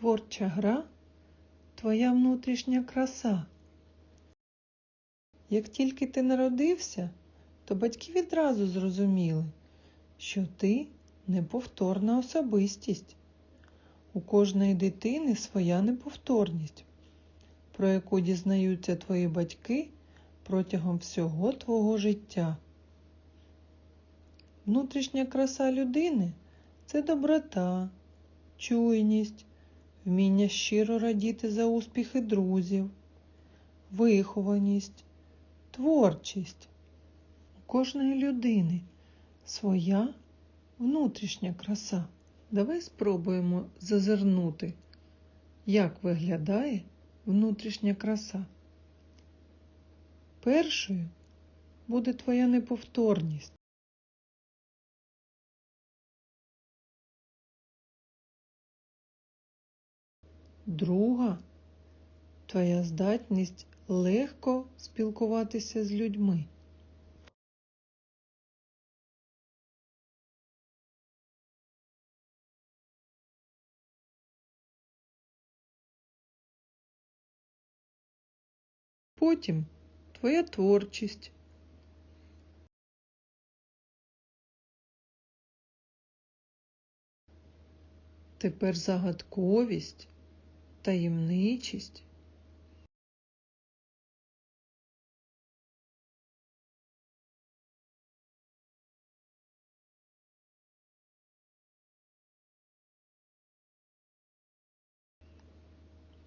Творча гра твоя внутрішня краса. Як тільки ти народився, то батьки відразу зрозуміли, що ти неповторна особистість. У кожної дитини своя неповторність, про яку дізнаються твої батьки протягом всього твого життя. Внутрішня краса людини це доброта, чуйність, вміння щиро радіти за успіхи друзів, вихованість, творчість. У кожної людини своя внутрішня краса. Давай спробуємо зазирнути, як виглядає внутрішня краса. Першою буде твоя неповторність. Друга твоя здатність легко спілкуватися з людьми. Потім твоя творчість. Тепер загадковість, таємничість.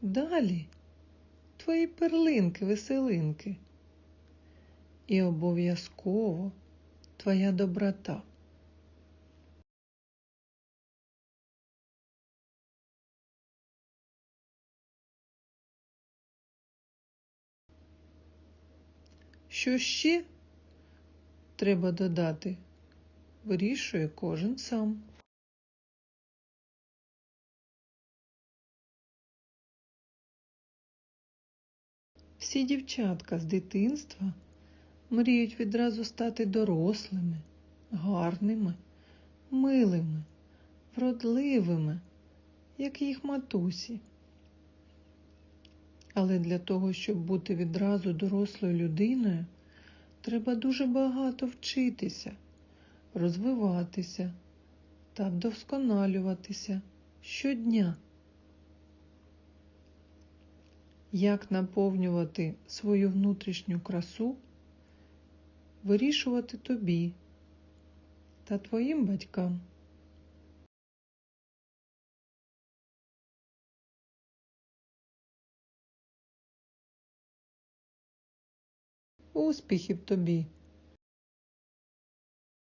Далі твої перлинки, веселинки. І обов'язково твоя доброта. Що ще треба додати, вирішує кожен сам. Всі дівчатка з дитинства мріють відразу стати дорослими, гарними, милими, вродливими, як їх матусі. Але для того, щоб бути відразу дорослою людиною, треба дуже багато вчитися, розвиватися та вдосконалюватися щодня. Як наповнювати свою внутрішню красу, вирішувати тобі та твоїм батькам. Успіхів тобі!